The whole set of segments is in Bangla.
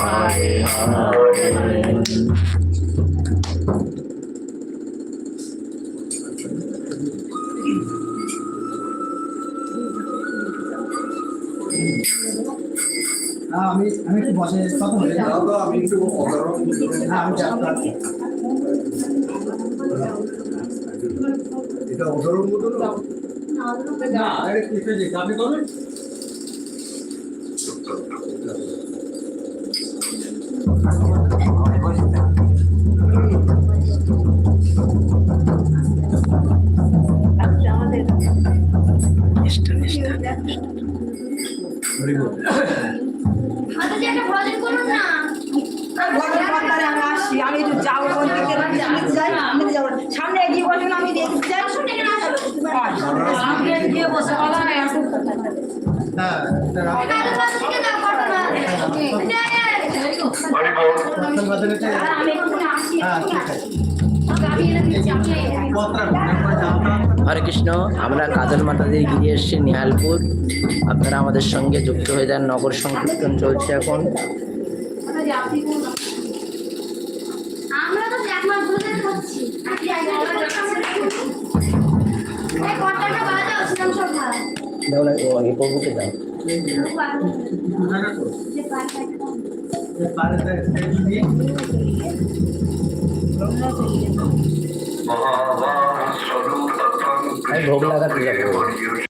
হ্যাঁ, আমি আমি একটু বসে কথা আমি একটু হ্যাঁ আমি এটা অধরণ না করবেন আমি আমি যাই যাব সামনে এগিয়ে বসুন আমি হ্যাঁ। দাও হরে কৃষ্ণ আমরা কাজল মাতা দিয়ে গিয়ে এসেছি নিহালপুর। আপনারা আমাদের সঙ্গে যুক্ত হয়ে যান নগর সংকীর্তন চলছে এখন। মাতাজি भोग लगा दिया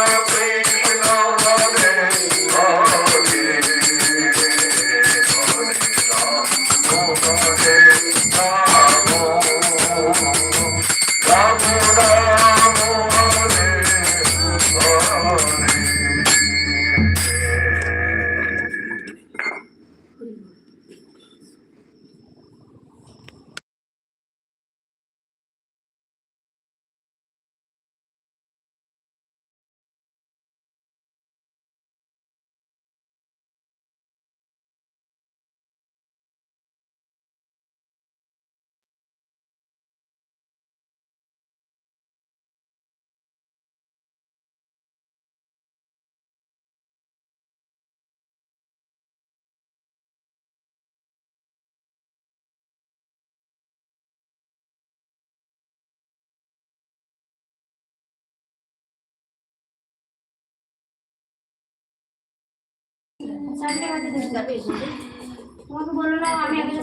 my way. স্যারকে কাছে দেখতে যাবে। তোমাকে বলল না আমি আগে